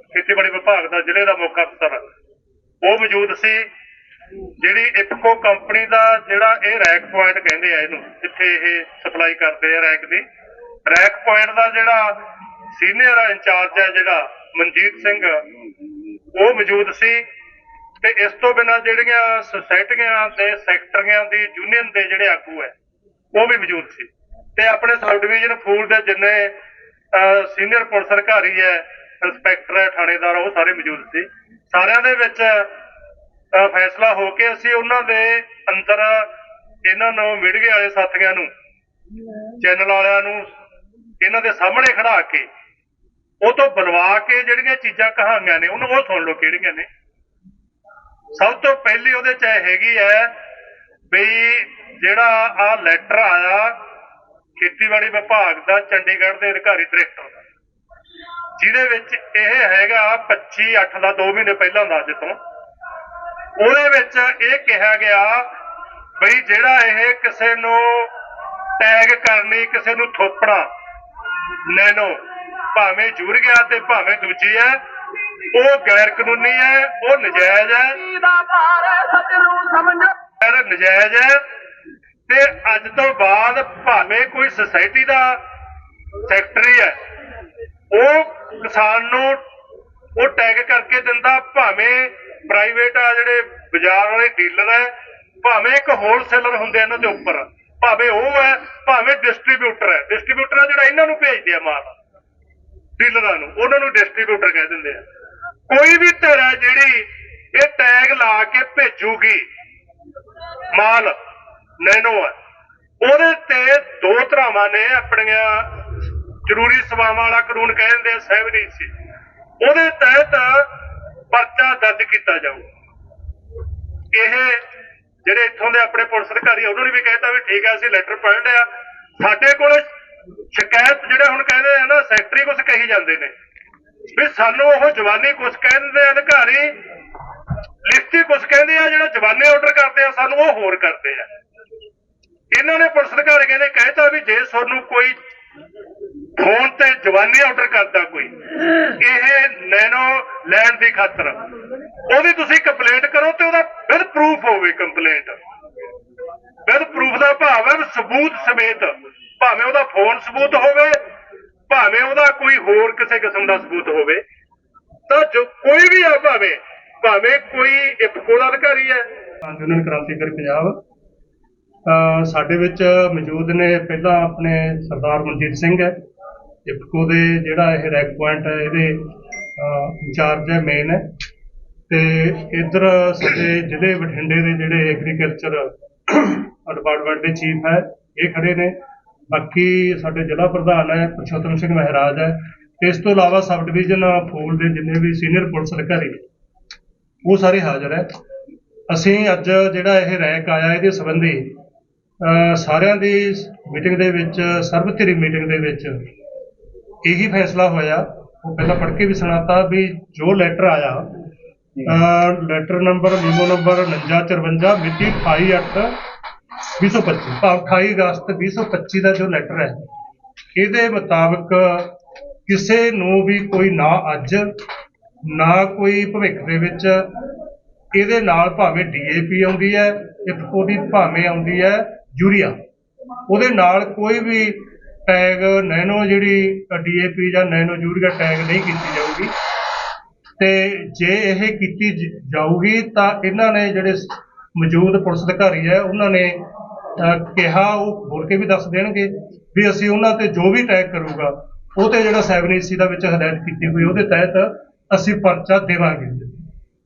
ਖੇਤੀਬਾੜੀ ਵਿਭਾਗ ਦਾ, ਜ਼ਿਲ੍ਹੇ ਦਾ ਮੁੱਖ ਅਫਸਰ। ਉਹ ਮੌਜੂਦ ਸੀ, ਜਿਹੜੀ ਇਫਕੋ ਕੰਪਨੀ ਦਾ ਜਿਹੜਾ ਇਹ ਰੈਕ ਪੁਆਇੰਟ ਕਹਿੰਦੇ ਆ ਇਹਨੂੰ, ਜਿੱਥੇ ਇਹ ਸਪਲਾਈ ਕਰਦੇ ਆ ਰੈਕ ਦੀ। ਰੈਕ ਪੁਆਇੰਟ ਦਾ ਜਿਹੜਾ ਸੀਨੀਅਰ ਇੰਚਾਰਜ ਹੈ, ਜਿਹੜਾ ਮਨਜੀਤ ਸਿੰਘ, ਉਹ ਮੌਜੂਦ ਸੀ। ਤੇ ਇਸ ਤੋਂ ਬਿਨਾਂ ਜਿਹੜੀਆਂ ਸੁਸਾਇਟੀਆਂ ਤੇ ਸੈਕਟਰੀਆਂ ਦੀ ਯੂਨੀਅਨ ਦੇ ਜਿਹੜੇ ਆਗੂ ਹੈ, ਉਹ ਵੀ ਮੌਜੂਦ ਸੀ। ਤੇ ਆਪਣੇ ਸਬ ਡਿਵੀਜ਼ਨ ਫੂਡ ਦੇ ਜਿੰਨੇ ਸੀਨੀਅਰ ਪੁਲਿਸ ਅਧਿਕਾਰੀ ਹੈ ਇੰਸਪੈਕਟਰ ਹੈ ਥਾਣੇਦਾਰ, ਉਹ ਸਾਰੇ ਮੌਜੂਦ ਸੀ। ਸਾਰਿਆਂ ਦੇ ਵਿੱਚ ਫੈਸਲਾ ਹੋ ਕੇ ਅਸੀਂ ਉਹਨਾਂ ਦੇ ਅੰਦਰ, ਇਹਨਾਂ ਨੂੰ ਮੀਡੀਆ ਵਾਲੇ ਸਾਥੀਆਂ ਨੂੰ। ਚੈਨਲ ਵਾਲਿਆਂ ਨੂੰ, ਇਹਨਾਂ ਦੇ ਸਾਹਮਣੇ ਖੜਾ ਕੇ, ਉਹ ਤੋਂ ਬੁਲਵਾ ਕੇ ਜਿਹੜੀਆਂ ਚੀਜ਼ਾਂ ਕਹਾਣੀਆਂ ਨੇ, ਉਹਨੂੰ ਉਹ ਸੁਣ ਲਓ ਕਿਹੜੀਆਂ ਨੇ। ਸਭ ਤੋਂ ਪਹਿਲੀ ਉਹਦੇ ਚ ਇਹ ਹੈਗੀ ਹੈ ਵੀ ਜਿਹੜਾ ਆ ਲੈਟਰ ਆਇਆ, ਖੇਤੀਬਾੜੀ ਵਿਭਾਗ ਦਾ ਚੰਡੀਗੜ੍ਹ ਦੇ ਅਧਿਕਾਰੀ ਡਾਇਰੈਕਟਰ ਜਿਹਦੇ ਵਿੱਚ ਇਹ ਹੈਗਾ 25 8 ਦਾ 2 ਮਹੀਨੇ ਪਹਿਲਾਂ ਦਾ ਅੱਜ ਤੋਂ। ਉਹਦੇ ਵਿੱਚ ਇਹ ਕਿਹਾ ਗਿਆ ਬਈ ਜਿਹੜਾ ਇਹ ਕਿਸੇ ਨੂੰ ਟੈਗ ਕਰਨੀ, ਕਿਸੇ ਨੂੰ ਥੋਪਣਾ, ਨੈਨੋ, ਭਾਵੇਂ ਜੁਰ ਗਿਆ ਤੇ ਭਾਵੇਂ ਦੂਜੀ ਹੈ, ਉਹ ਗੈਰ ਕਾਨੂੰਨੀ ਹੈ, ਉਹ ਨਜਾਇਜ਼ ਹੈ। ਦਾ ਨਜਾਇਜ਼ ਹੈ ਤੇ ਅੱਜ ਤੋਂ ਬਾਅਦ ਭਾਵੇਂ ਕੋਈ ਸੁਸਾਇਟੀ ਦਾ ਸੈਕਟਰੀ ਹੈ ਉਹ ਕਿਸਾਨ ਨੂੰ ਉਹ ਟੈਗ ਕਰਕੇ ਦਿੰਦਾ, ਭਾਵੇਂ ਪ੍ਰਾਈਵੇਟ ਆ ਜਿਹੜੇ ਬਾਜ਼ਾਰ ਵਾਲੇ ਡੀਲਰ ਹੈ ਭਾਵੇਂ ਇੱਕ ਹੋਲਸੇਲਰ ਹੁੰਦੇ ਇਹਨਾਂ ਦੇ ਉੱਪਰ, ਭਾਵੇਂ ਉਹ ਹੈ ਭਾਵੇਂ ਡਿਸਟ੍ਰੀਬਿਊਟਰ ਹੈ ਡਿਸਟ੍ਰੀਬਿਊਟਰ ਆ ਜਿਹੜਾ ਇਹਨਾਂ ਨੂੰ ਭੇਜਦੇ ਆ ਮਾਲ। ਡੀਲਰਾਂ ਨੂੰ, ਉਹਨਾਂ ਨੂੰ ਡਿਸਟ੍ਰੀਬਿਊਟਰ ਕਹਿ ਦਿੰਦੇ ਆ। ਕੋਈ ਵੀ ਧਿਰ ਹੈ ਜਿਹੜੀ ਇਹ ਟੈਗ ਲਾ ਕੇ ਭੇਜੂਗੀ, ਮਾਲ ਨੈਨੋ ਹੈ ਉਹਦੇ ਤੇ ਦੋ ਧਰਾਵਾਂ ਨੇ ਆਪਣੀਆਂ ਜ਼ਰੂਰੀ ਸੇਵਾਵਾਂ ਵਾਲਾ ਕਾਨੂੰਨ ਕਹਿ ਦਿੰਦੇ ਆ 70 ਸੀ। ਉਹਦੇ ਤਹਿਤ ਪਰਚਾ ਦਰਜ ਕੀਤਾ ਜਾਊ ਇਹ ਜਿਹੜੇ ਇੱਥੋਂ ਦੇ ਆਪਣੇ ਪੁਲਿਸ ਅਧਿਕਾਰੀ ਉਹਨਾਂ ਨੇ ਵੀ ਕਹਿਤਾ ਵੀ ਠੀਕ ਹੈ ਅਸੀਂ ਲੈਟਰ ਪੜ੍ਹ ਲਿਆ ਸਾਡੇ ਕੋਲ ਸ਼ਿਕਾਇਤ ਜਿਹੜੇ ਹੁਣ ਕਹਿੰਦੇ ਆ ਨਾ ਸੈਕਟਰੀ ਕੁਝ ਕਹੀ ਜਾਂਦੇ ਨੇ। ਵੀ ਸਾਨੂੰ ਉਹ ਜਵਾਨੀ ਕੁਝ ਕਹਿੰਦੇ ਆ ਅਧਿਕਾਰੀ, ਲਿਖਤੀ ਕੁਝ ਕਹਿੰਦੇ ਆ, ਜਿਹੜਾ ਜਵਾਨੇ ਆਰਡਰ ਕਰਦੇ ਆ, ਸਾਨੂੰ ਉਹ ਹੋਰ ਕਰਦੇ ਆ। ਇਹਨਾਂ ਨੇ ਪੁਲਿਸ ਅਧਿਕਾਰੀ ਕਹਿੰਦੇ ਕਹਿਤਾ ਵੀ ਜੇ ਤੁਹਾਨੂੰ ਕੋਈ ਫੋਨ ਤੇ ਜਵਾਨੀ ਆਰਡਰ ਕਰਦਾ ਕੋਈ। ਇਹ ਨੈਨੋ ਲੈਣ ਦੀ ਖਾਤਰ। ਉਹਦੀ ਤੁਸੀਂ ਕੰਪਲੇਂਟ ਕਰੋ ਤੇ ਉਹਦਾ ਵਿਦ ਪ੍ਰੂਫ ਹੋਵੇ ਕੰਪਲੇਂਟ। ਵਿਦ ਪ੍ਰੂਫ ਦਾ ਭਾਵ ਹੈ ਸਬੂਤ ਸਮੇਤ, ਭਾਵੇਂ ਉਹਦਾ ਫੋਨ ਸਬੂਤ ਹੋਵੇ, ਭਾਵੇਂ ਉਹਦਾ ਕੋਈ ਹੋਰ ਕਿਸੇ ਕਿਸਮ ਦਾ ਸਬੂਤ ਹੋਵੇ। ਤਾਂ ਜੋ ਕੋਈ ਵੀ ਆ ਭਾਵੇਂ ਭਾਵੇਂ ਕੋਈ ਇਫਕੋ ਦਾ ਅਧਿਕਾਰੀ ਹੈ। ਯੂਨੀਅਨ ਕ੍ਰਾਂਤੀਕਾਰੀ ਪੰਜਾਬ। ਸਾਡੇ ਵਿੱਚ ਮੌਜੂਦ ਨੇ ਪਹਿਲਾਂ ਆਪਣੇ ਸਰਦਾਰ ਮਨਜੀਤ ਸਿੰਘ ਹੈ ਇਫਕੋ ਦੇ ਜਿਹੜਾ ਇਹ ਰੈਕ ਪੁਆਇੰਟ ਹੈ, ਇਹਦੇ ਇੰਚਾਰਜ ਹੈ ਮੇਨ ਹੈ। ਤੇ ਇਧਰ ਸਾਡੇ ਜ਼ਿਲ੍ਹੇ ਬਠਿੰਡੇ ਦੇ ਜਿਹੜੇ ਐਗਰੀਕਲਚਰ ਡਿਪਾਰਟਮੈਂਟ ਦੇ ਚੀਫ ਹੈ, ਇਹ ਖੜੇ ਨੇ। ਬਾਕੀ ਸਾਡੇ ਜ਼ਿਲ੍ਹਾ ਪ੍ਰਧਾਨ ਹੈ, ਪੁਰਸ਼ੋਤਮ ਸਿੰਘ ਮਹਿਰਾਜ ਹੈ। ਇਸ ਤੋਂ ਇਲਾਵਾ ਸਬ ਡਿਵੀਜ਼ਨ ਫੂਲ ਦੇ ਜਿੰਨੇ ਵੀ ਸੀਨੀਅਰ ਪੁਲਿਸ ਅਧਿਕਾਰੀ ਉਹ ਸਾਰੇ ਹਾਜ਼ਰ ਹੈ। ਅਸੀਂ ਅੱਜ ਜਿਹੜਾ ਇਹ ਰੈਕ ਆਇਆ, ਇਹਦੇ ਸੰਬੰਧੀ ਸਾਰਿਆਂ ਦੀ ਮੀਟਿੰਗ ਦੇ ਵਿੱਚ, ਸਰਬਧਿਰੀ ਮੀਟਿੰਗ ਦੇ ਵਿੱਚ ਇਹੀ ਫੈਸਲਾ ਹੋਇਆ। ਉਹ ਪਹਿਲਾਂ ਪੜ੍ਹ ਕੇ ਵੀ ਸੁਣਾਤਾ ਵੀ ਜੋ ਲੈਟਰ ਆਇਆ ਲੈਟਰ ਨੰਬਰ ਮੀਮੋ ਨੰਬਰ 4954 ਮਿਤੀ 28 2025 ਭਾਵ 28 ਅਗਸਤ 2025 ਦਾ ਜੋ ਲੈਟਰ ਹੈ, ਇਹਦੇ ਮੁਤਾਬਕ ਕਿਸੇ ਨੂੰ ਵੀ ਕੋਈ ਨਾ ਅੱਜ, ਨਾ ਕੋਈ ਭਵਿੱਖ ਦੇ ਵਿੱਚ ਇਹਦੇ ਨਾਲ ਭਾਵੇਂ ਡੀਏਪੀ ਆਉਂਦੀ ਹੈ ਇਫਕੋ ਦੀ ਭਾਵੇਂ ਆਉਂਦੀ ਹੈ ਯੂਰੀਆ। ਉਹਦੇ ਨਾਲ ਕੋਈ ਵੀ ਟੈਗ ਨੈਨੋ ਜਿਹੜੀ ਡੀਏਪੀ ਜਾਂ ਨੈਨੋ ਯੂਰੀਆ ਟੈਗ ਨਹੀਂ ਕੀਤੀ ਜਾਊਗੀ। ਤੇ ਜੇ ਇਹ ਕੀਤੀ ਜਾਊਗੀ ਤਾਂ ਇਹਨਾਂ ਨੇ ਜਿਹੜੇ ਮੌਜੂਦ ਪੁਲਿਸ ਅਧਿਕਾਰੀ ਹੈ, ਉਹਨਾਂ ਨੇ ਕਿਹਾ, ਉਹ ਬੋਲ ਕੇ ਵੀ ਦੱਸ ਦੇਣਗੇ ਵੀ ਅਸੀਂ ਉਹਨਾਂ ਤੇ ਜੋ ਵੀ ਟੈਗ ਕਰੂਗਾ, ਉਹ ਤੇ ਜਿਹੜਾ 7AC ਦਾ ਵਿੱਚ ਹਦਾਇਤ ਕੀਤੀ ਹੋਈ, ਉਹਦੇ ਤਹਿਤ ਅਸੀਂ ਪਰਚਾ ਦੇਵਾਂਗੇ।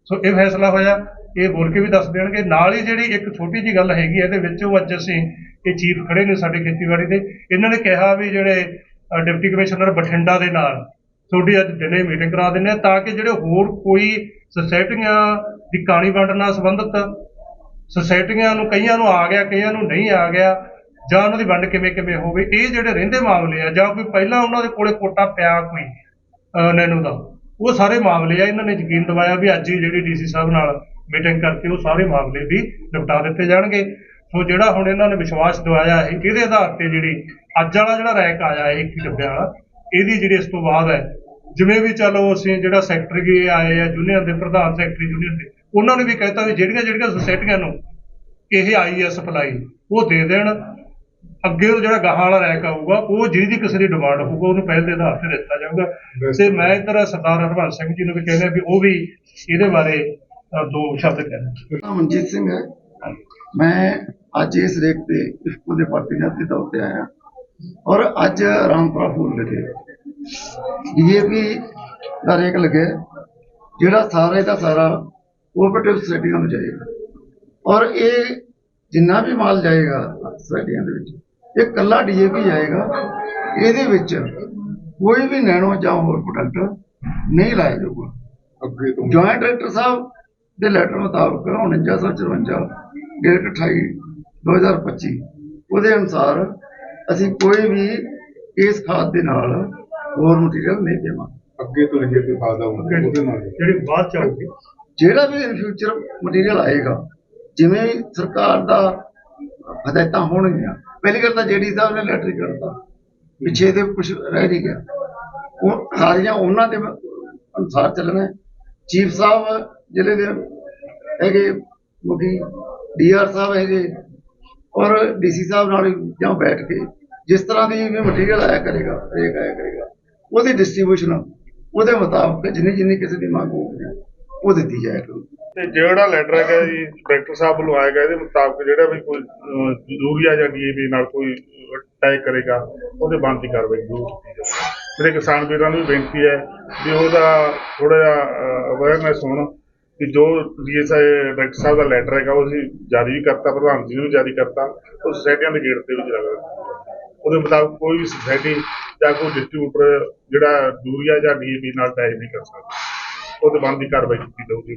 ਸੋ ਇਹ ਫੈਸਲਾ ਹੋਇਆ। ਇਹ ਬੋਲ ਕੇ ਵੀ ਦੱਸ ਦੇਣਗੇ। ਨਾਲ ਹੀ ਜਿਹੜੀ ਇੱਕ ਛੋਟੀ ਜੀ ਗੱਲ ਹੈਗੀ ਹੈ ਇਹਦੇ ਵਿੱਚ ਉਹ ਅੱਜ ਅਸੀਂ ਇਹ ਚੀਫ ਖੜੇ ਨੇ ਸਾਡੇ ਖੇਤੀਬਾੜੀ ਦੇ। ਇਹਨਾਂ ਨੇ ਕਿਹਾ ਵੀ ਜਿਹੜੇ ਡਿਪਟੀ ਕਮਿਸ਼ਨਰ ਬਠਿੰਡਾ ਦੇ ਨਾਲ ਤੁਹਾਡੀ ਅੱਜ ਦਿਨੇ ਮੀਟਿੰਗ ਕਰਾ ਦਿੰਦੇ ਆ ਤਾਂ ਕਿ ਜਿਹੜੇ ਹੋਰ ਕੋਈ ਸੁਸਾਇਟੀਆਂ ਦੀ ਕਾਣੀ ਵੰਡ ਨਾਲ ਸੰਬੰਧਿਤ ਸੁਸਾਇਟੀਆਂ ਨੂੰ, ਕਈਆਂ ਨੂੰ ਆ ਗਿਆ, ਕਈਆਂ ਨੂੰ ਨਹੀਂ ਆ ਗਿਆ, ਜਾਂ ਉਹਨਾਂ ਦੀ ਵੰਡ ਕਿਵੇਂ ਕਿਵੇਂ ਹੋਵੇ, ਇਹ ਜਿਹੜੇ ਰਹਿੰਦੇ ਮਾਮਲੇ ਆ, ਜਾਂ ਕੋਈ ਪਹਿਲਾਂ ਉਹਨਾਂ ਦੇ ਕੋਲੇ ਕੋਟਾ ਪਿਆ ਕੋਈ ਨੈਨੂ ਦਾ, ਉਹ ਸਾਰੇ ਮਾਮਲੇ ਆ। ਇਹਨਾਂ ਨੇ ਯਕੀਨ ਦਿਵਾਇਆ ਵੀ ਅੱਜ ਹੀ ਜਿਹੜੀ ਡੀਸੀ ਸਾਹਿਬ ਨਾਲ ਮੀਟਿੰਗ ਕਰਕੇ ਉਹ ਸਾਰੇ ਮਾਮਲੇ ਵੀ ਨਿਪਟਾ ਦਿੱਤੇ ਜਾਣਗੇ। ਸੋ ਜਿਹੜਾ ਹੁਣ ਇਹਨਾਂ ਨੇ ਵਿਸ਼ਵਾਸ ਦਿਵਾਇਆ ਹੈ ਇਹਦੇ ਆਧਾਰ ਤੇ ਜਿਹੜੀ ਅੱਜ ਵਾਲਾ ਜਿਹੜਾ ਰੈਕ ਆਇਆ ਹੈ 21 ਡੱਬਿਆਂ ਵਾਲਾ ਇਹਦੀ ਜਿਹੜੀ ਇਸ ਤੋਂ ਬਾਅਦ ਹੈ ਜਿਵੇਂ ਵੀ ਚਲੋ ਅਸੀਂ ਜਿਹੜਾ ਸੈਕਟਰੀ ਆਏ ਆ ਯੂਨੀਅਨ ਦੇ ਪ੍ਰਧਾਨ ਸੈਕਟਰੀ ਯੂਨੀਅਨ ਦੇ ਉਹਨਾਂ ਨੇ ਵੀ ਕਹਿਤਾ ਵੀ ਜਿਹੜੀਆਂ ਜਿਹੜੀਆਂ ਸੁਸਾਇਟੀਆਂ ਨੂੰ ਇਹ ਆਈ ਹੈ ਸਪਲਾਈ ਉਹ ਦੇ ਦੇਣ ਅੱਗੇ ਉਹ ਜਿਹੜਾ ਗਾਹਾਂ ਵਾਲਾ ਰੈਕ ਆਊਗਾ ਉਹ ਜਿਹਦੀ ਕਿਸੇ ਦੀ ਡਿਮਾਂਡ ਹੋਊਗਾ ਉਹਨੂੰ ਪਹਿਲ ਦੇ ਆਧਾਰ ਤੇ ਦਿੱਤਾ ਜਾਊਗਾ। ਤੇ ਮੈਂ ਇੱਧਰ ਸਰਦਾਰ ਹਰਬੰਸ ਸਿੰਘ ਜੀ ਨੂੰ ਵੀ ਕਹਿੰਦਾ ਵੀ ਉਹ ਵੀ ਇਹਦੇ ਬਾਰੇ ਦੋ ਸ਼ਬਦ ਕਹਿਣ ਨਾਮ ਮਨਜੀਤ ਸਿੰਘ ਹੈ ਮੈਂ ਅੱਜ ਇਸ ਰੇਕ ਤੇ ਇਫਕੋ ਦੇ ਪਾਰਟੀਆਂ ਤੌਰ ਤੇ ਆਇਆ। ਔਰ ਅੱਜ ਰਾਮਪੁਰਾ ਫੂਲ ਵਿਖੇ ਡੀਏਪੀ ਦਾ ਰੇਕ ਲੱਗੇ ਜਿਹੜਾ ਸਾਰੇ ਦਾ ਸਾਰਾ ਕੋਆਪਰੇਟਿਵ ਸੋਸਾਇਟੀਆਂ ਨੂੰ ਜਾਏਗਾ। ਔਰ ਇਹ ਜਿੰਨਾ ਵੀ ਮਾਲ ਜਾਏਗਾ ਸੋਸਾਇਟੀਆਂ ਦੇ ਵਿੱਚ ਇਹ ਕੱਲਾ ਡੀਏਪੀ ਜਾਏਗਾ। ਇਹਦੇ ਵਿੱਚ ਕੋਈ ਵੀ ਨੈਣੋ ਜਾਂ ਹੋਰ ਪ੍ਰੋਡਕਟ ਨਹੀਂ ਲਾਇਆ ਜਾਊਗਾ। ਅੱਗੇ ਤੋਂ ਜੁਆਇੰਟ ਡਾਇਰੈਕਟਰ ਸਾਹਿਬ ਦੇ ਲੈਟਰ ਮੁਤਾਬਕ 4954 ਡੇਟ 28 2025 ਉਹਦੇ ਅਨੁਸਾਰ ਅਸੀਂ ਕੋਈ ਵੀ ਇਸ ਖਾਦ ਦੇ ਨਾਲ ਹੋਰ ਮਟੀਰੀਅਲ ਨਹੀਂ ਦੇਵਾਂਗੇ। ਅੱਗੇ ਤੋਂ ਜੇ ਕੋਈ ਫਾਇਦਾ ਉਹਦੇ ਨਾਲ। ਜਿਹੜੀ ਬਾਅਦ ਚ ਆਊਗੀ। ਜਿਹੜਾ ਵੀ ਇਨ ਫਿਊਚਰ ਮਟੀਰੀਅਲ ਆਏਗਾ ਜਿਵੇਂ ਸਰਕਾਰ ਦਾ ਹਦਾਇਤਾਂ ਹੋਣਗੀਆਂ ਪਹਿਲੀ ਗੱਲ ਤਾਂ ਜੇਡੀ ਸਾਹਿਬ ਨੇ ਲੈਟਰ ਕਰਤਾ ਪਿੱਛੇ ਦੇ ਕੁਝ ਰਹਿ ਨਹੀਂ ਗਿਆ। ਉਹ ਸਾਰੀਆਂ ਉਹਨਾਂ ਦੇ ਅਨੁਸਾਰ ਚੱਲਣਾ ਚੀਫ ਸਾਹਿਬ ਜ਼ਿਲ੍ਹੇ ਦੇ ਹੈਗੇ ਮੁਖੀ ਡੀਆਰ ਸਾਹਿਬ ਹੈਗੇ ਔਰ ਡੀਸੀ ਸਾਹਿਬ ਨਾਲ ਜਾਂ ਬੈਠ ਕੇ ਜਿਸ ਤਰ੍ਹਾਂ ਦੀ ਵੀ ਮਟੀਰੀਅਲ ਆਇਆ ਕਰੇਗਾ ਰੇਕ ਆਇਆ ਕਰੇਗਾ ਉਹਦੀ ਡਿਸਟ੍ਰੀਬਿਊਸ਼ਨ ਉਹਦੇ ਮੁਤਾਬਕ ਜਿੰਨੀ ਜਿੰਨੀ ਕਿਸੇ ਦੀ ਮੰਗ ਹੋਊਗੀ ਉਹ ਦਿੱਤੀ ਜਾਏਗੀ। ਤੇ ਜਿਹੜਾ ਲੈਟਰ ਹੈਗਾ ਜੀ ਡਾਇਰੈਕਟਰ ਸਾਹਿਬ ਵੱਲੋਂ ਆਏਗਾ ਇਹਦੇ ਮੁਤਾਬਕ ਜਿਹੜਾ ਵੀ ਕੋਈ ਅਹ, ਯੂਰੀਆ ਜਾਂ ਡੀਏਪੀ ਨਾਲ ਕੋਈ ਅਟੈਕ ਕਰੇਗਾ ਉਹਦੇ ਬੰਦ ਦੀ ਕਾਰਵਾਈ ਜ਼ਰੂਰ ਕੀਤੀ ਜਾਵੇ ਜਿਹੜੇ ਕਿਸਾਨ ਵੀਰਾਂ ਨੂੰ ਵੀ ਬੇਨਤੀ ਹੈ ਵੀ ਉਹਦਾ ਥੋੜਾ ਜਿਹਾ ਅਵੇਅਰਨੈਸ ਹੋਣ ਕਿ ਜੋ ਡੀਐਸਆਈ ਡਾਇਰੈਕਟਰ ਸਾਹਿਬ ਦਾ ਲੈਟਰ ਹੈਗਾ, ਉਹ ਅਸੀਂ ਜਾਰੀ ਵੀ ਕਰਤਾ, ਪ੍ਰਧਾਨ ਜੀ ਨੂੰ ਵੀ ਜਾਰੀ ਕਰਤਾ, ਉਹ ਸੋਸਾਇਟੀਆਂ ਦੇ ਗੇਟ ਤੇ ਵੀ ਲੱਗਾ ਉਹਦੇ ਮੁਤਾਬਕ ਕੋਈ ਵੀ ਸੋਸਾਇਟੀ ਜਾਂ ਕੋਈ ਡਿਸਟ੍ਰੀਬਿਊਟਰ ਜਿਹੜਾ ਯੂਰੀਆ ਜਾਂ ਡੀਏਪੀ ਨਾਲ ਅਟੈਚ ਨਹੀਂ ਕਰ ਸਕਦਾ। ਉਹਦੇ ਬੰਦ ਦੀ ਕਾਰਵਾਈ ਕੀਤੀ ਜਾਊਗੀ